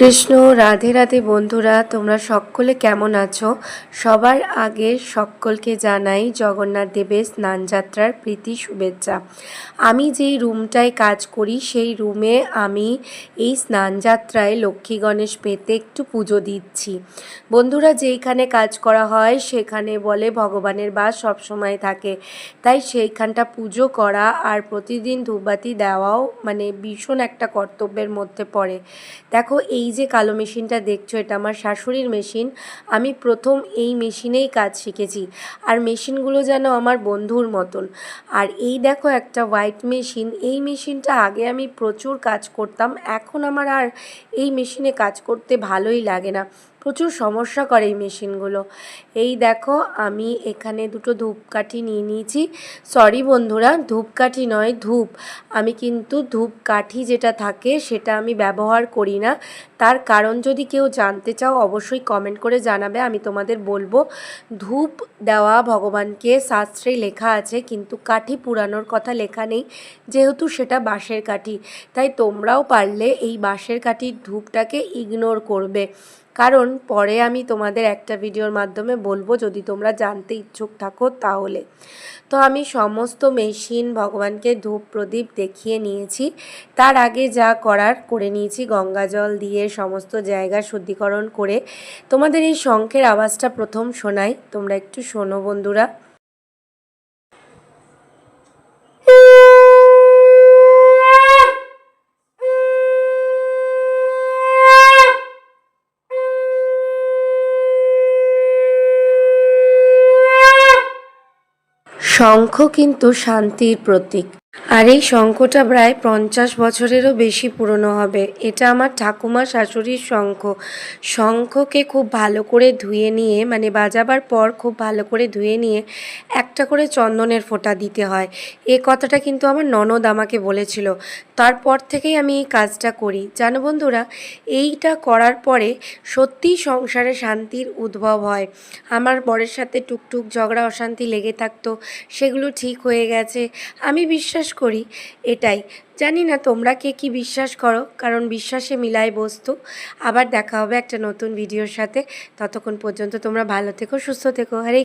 কৃষ্ণ, রাধে রাধে বন্ধুরা, তোমরা সকলে কেমন আছো? সবার আগে সকলকে জানাই জগন্নাথ দেবের স্নানযাত্রার প্রীতি শুভেচ্ছা। আমি যেই রুমটায় কাজ করি, সেই রুমে আমি এই স্নানযাত্রায় লক্ষ্মী গণেশ পেতে একটু পুজো দিচ্ছি। বন্ধুরা যেইখানে কাজ করা হয়, সেখানে বলে ভগবানের বাস সবসময় থাকে। তাই সেইখানটা পুজো করা আর প্রতিদিন ধূপবাতি দেওয়াও মানে ভীষণ একটা কর্তব্যের মধ্যে পড়ে। দেখো, এই যে কালো মেশিনটা দেখছ, এটা আমার শাশুড়ির মেশিন। আমি প্রথম এই মেশিনেই কাজ শিখেছি। আর মেশিনগুলো যেন আমার বন্ধুর মতন। আর এই দেখো একটা হোয়াইট মেশিন। এই মেশিনটা আগে আমি প্রচুর কাজ করতাম। এখন আমার আর এই মেশিনে কাজ করতে ভালোই লাগে না। প্রচুর সমস্যা করে এই মেশিনগুলো। এই দেখো, আমি এখানে দুটো ধূপকাঠি নিয়ে নিয়েছি। সরি বন্ধুরা, ধূপকাঠি নয়, ধূপ। আমি কিন্তু ধূপকাঠি যেটা থাকে সেটা আমি ব্যবহার করি না। তার কারণ যদি কেউ জানতে চাও, অবশ্যই কমেন্ট করে জানাবে, আমি তোমাদের বলব, ধূপ দেওয়া ভগবানকে শাস্ত্রে লেখা আছে, কিন্তু কাঠি পুরানোর কথা লেখা নেই, যেহেতু সেটা বাঁশের কাঠি। তাই তোমরাও পারলে এই বাঁশের কাঠির ধূপটাকে ইগনোর করবে। কারণ পরে আমি তোমাদের একটা ভিডিওর মাধ্যমে বলব, যদি তোমরা জানতে ইচ্ছুক থাকো তাহলে। তো আমি সমস্ত মেশিন ভগবানকে ধূপ প্রদীপ দেখিয়ে নিয়েছি। তার আগে যা করার করে নিয়েছি, গঙ্গা জল দিয়ে সমস্ত জায়গা শুদ্ধিকরণ করে। তোমাদের এই শঙ্খের আওয়াজটা প্রথম শোনাই, তোমরা একটু শোনো বন্ধুরা। শঙ্খ কিন্তু শান্তির প্রতীক। আর এই শঙ্খটা প্রায় পঞ্চাশ বছরেরও বেশি পুরনো হবে। এটা আমার ঠাকুমা শাশুড়ির শঙ্খ। শঙ্খকে খুব ভালো করে ধুয়ে নিয়ে মানে বাজাবার পর খুব ভালো করে ধুয়ে নিয়ে একটা করে চন্দনের ফোঁটা দিতে হয়। এ কথাটা কিন্তু আমার ননদ আমাকে বলেছিল। তারপর থেকেই আমি এই কাজটা করি। জানো বন্ধুরা, এইটা করার পরে সত্যিই সংসারে শান্তির উদ্ভব হয়। আমার বরের সাথে টুকটুক ঝগড়া, অশান্তি লেগে থাকতো। সেগুলো ঠিক হয়ে গেছে। আমি বিশ্বাস করি এটাই। জানি না তোমরা কে কি বিশ্বাস করো, কারণ বিশ্বাসে মিলায় বস্তু। আবার দেখা হবে একটা নতুন ভিডিওর সাথে। ততক্ষণ পর্যন্ত তোমরা ভালো থেকো, সুস্থ থেকো। হরে